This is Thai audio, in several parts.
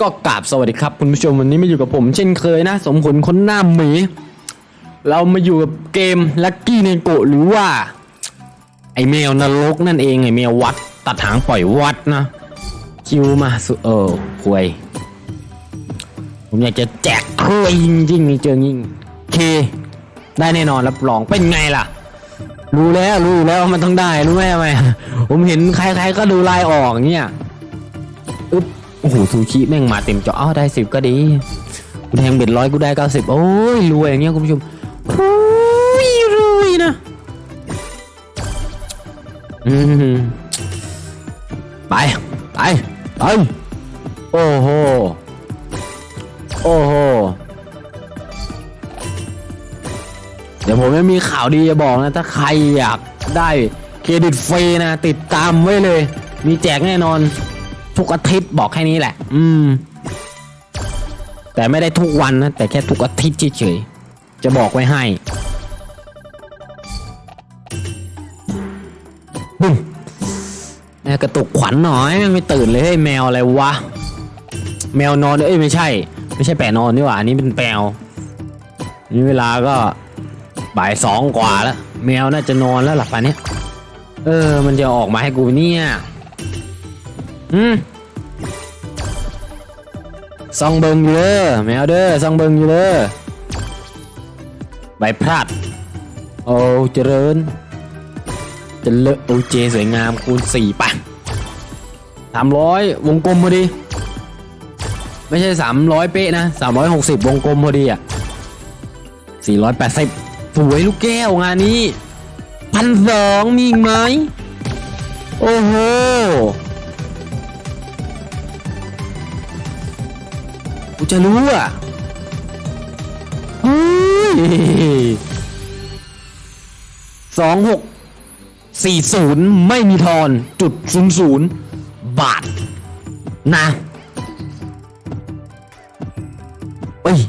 ก็กราบสวัสดีครับคุณผู้ชมวันนี้มาอยู่กับผม เช่นเคยนะ สมผลคนหน้าหมี เรามาอยู่กับเกมลักกี้เนโกหรือว่า ไอแมวนรกนั่นเองไอแมววัด ตัดหางปล่อยวัดนะ คิวมาสุเออควย ผมอยากจะแจกควยจริงๆเจอยิงเค ได้แน่นอนรับรองเป็นไงล่ะรู้แล้วรู้แล้วมันต้องได้รู้ไหมทำไมผมเห็นใครๆก็ดูลายออกเนี่ยอึ๊บ โอ้โหซูชิแม่งมาเต็มจออ้าได้สิบก็ดีกูแทงเบ็ดร้อยกูได้เก้าสิบโอ้ยรวยอย่างเงี้ยคุณผู้ชมโอ้ยรวยนะอืมไปไปไปโอ้โหโอ้โหเดี๋ยวผมจะมีข่าวดีจะบอกนะ ถ้าใครอยากได้เครดิตฟรีนะ ติดตามไว้เลย มีแจกแน่นอน ทุกอาทิตย์บอกแค่นี้แหละ อืม แต่ไม่ได้ทุกวันนะ แต่แค่ทุกอาทิตย์เฉยๆ จะบอกไว้ให้บึ้มแม่กระตุกขวัญหน่อยไม่ตื่นเลยเฮ้ยแมวอะไรวะ แมวนอนเอ้ยไม่ใช่ ไม่ใช่แปะนอนนี่หว่าอันนี้เป็นแมวนี่เวลาก็บ่ายสองกว่าแล้ว แมวน่าจะนอนแล้วหลับป่านนี้เออ มันจะออกมาให้กูเนี่ย อืมซองเบิงอยู่เลยแมวเด้อซองเบิงอยู่เลยใบพลาดโอ้เจริญเจะเลอะโอเจสวยงามคูณสี่ป่ะสามร้อยวงกลมพอดี ไม่ใช่สามร้อยเป๊ะนะสามร้อยหกสิบวงกลมพอดีอะสี่ร้อยแปดสิบสวยลูกแก้วงานนี้พันสองมีอีกไหมโอ้โห กูจะรู้อะเฮ้ยสองหกสี่ศูนย์ไม่มีทอนจุดศูนย์ศูนย์บาท นะเอ้ย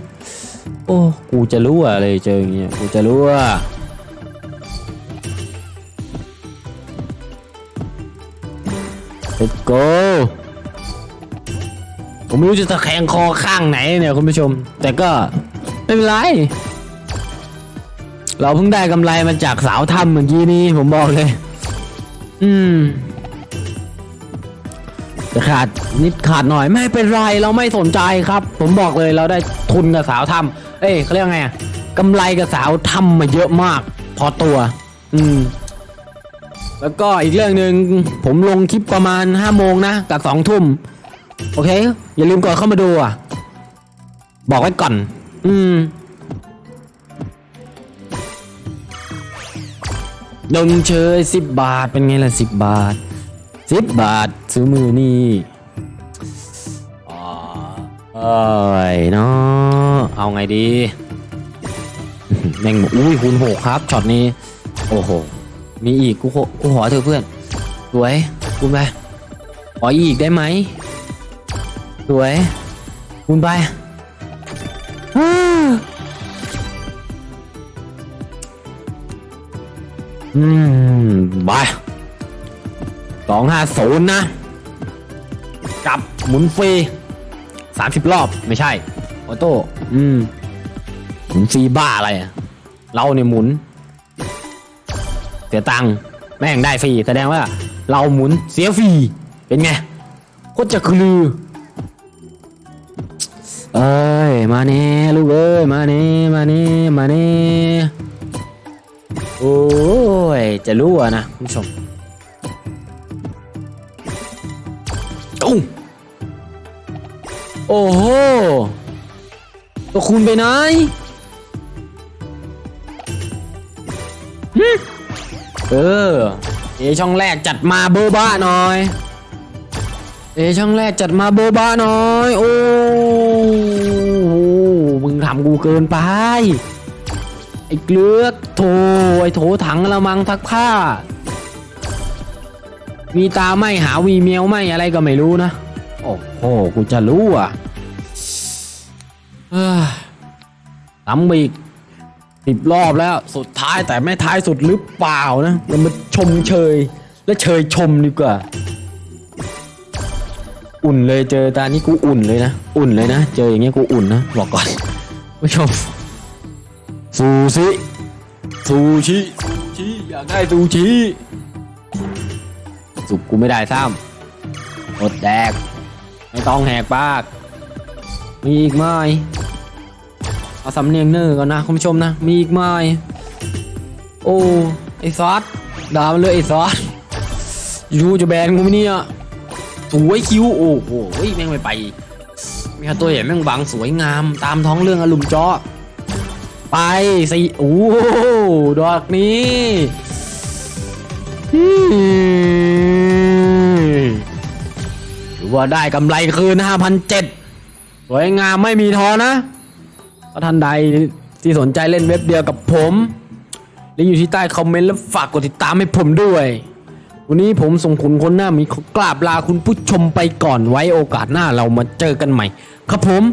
โอ้ กูจะรู้อะไรเจออย่างเงี้ย กูจะรู้ว่า Let's go ผมไม่รู้จะตะแคงคอข้างไหนเนี่ยคุณผู้ชม แต่ก็ไม่เป็นไร เราเพิ่งได้กำไรมาจากสาวถ้ำเมื่อกี้นี้ผมบอกเลย อืมจะขาดนิดขาดหน่อยไม่เป็นไรเราไม่สนใจครับ ผมบอกเลยเราได้ทุนกับสาวทำเอ้ยเขาเรียกไงอะกำไรกับสาวทำมาเยอะมาก พอตัว อืม แล้วก็อีกเรื่องหนึ่งผมลงคลิปประมาณห้าโมงนะกับสองทุ่ม โอเค อย่าลืมกดเข้ามาดูอะ บอกไว้ก่อน อืมดงเชยสิบบาทเป็นไงล่ะสิบบาทสิบบาทซื้อมือนี่อ๋อเอ้ยเนาะเอาไงดีแม่งบอกอุ้ยคูณหกครับช็อตนี้ โอ้โห มีอีกกูขอกูขอเธอะเพื่อนสวยคุณไปขออีกได้ไหม สวยคุณไปอืมไปสองห้าศูนย์นะกลับหมุนฟรีสามสิบรอบไม่ใช่ ออโต้ อืม หมุนฟรีบ้าอะไรเราเนี่ยหมุน เสียตังค์แม่งได้ฟรี แสดงว่า เราหมุนเสียฟรี เป็นไงโคตรจะคือ เอ้ย มาเน่ลูกเอ้ย มาเน่มาเน่มาเน่โอ้ย จะรู้อะนะคุณผู้ชมตุ้งโอ้โห ตัวคุณไปไหนเออ เอช่องแรกจัดมาโบบ้าหน่อย เอช่องแรกจัดมาโบบ้าหน่อย โอ้ มึงทำกูเกินไป ไอ้เกลือกโถไอ้โถถังละมังทักผ้า มีตาไม่หาวีเมียวไม่อะไรก็ไม่รู้นะ โอ้โหกูจะรู้อะเอ้ยตำอีกสิบรอบแล้วสุดท้ายแต่ไม่ท้ายสุดหรือเปล่านะเรามาชมเชย และเชยชมดีกว่า อุ่นเลยเจอตานี้กูอุ่นเลยนะ อุ่นเลยนะ เจออย่างเงี้ยกูอุ่นนะบอกก่อน ผู้ชมซูชิซูชิซูชิอยากได้ซูชิสุกกูไม่ได้ซ้ำอดแดก ไม่ต้องแหกปาก มีอีกไหมเอาสำเนียงเนอร์ก่อนนะคุณผู้ชมนะ มีอีกไหมโอ้ไอซอสด่ามันเลยไอซอสยูจะแบนกูไหมเนี่ยสวยคิวโอ้โหแม่งไม่ไป มีตัวเห็นแม่งบังสวยงาม ตามท้องเรื่องอลุมเจาะไปสิโอ้ดอกนี้ถือว่าได้กำไรคืน5,007สวยงามไม่มีทอนะก็ท่านใดที่สนใจเล่นเว็บเดียวกับผมลิงก์อยู่ที่ใต้คอมเมนต์แล้วฝากกดติดตามให้ผมด้วย วันนี้ผมส่งคุณคนหน้ามีกราบลาคุณผู้ชมไปก่อนไว้โอกาสหน้าเรามาเจอกันใหม่ ครับผม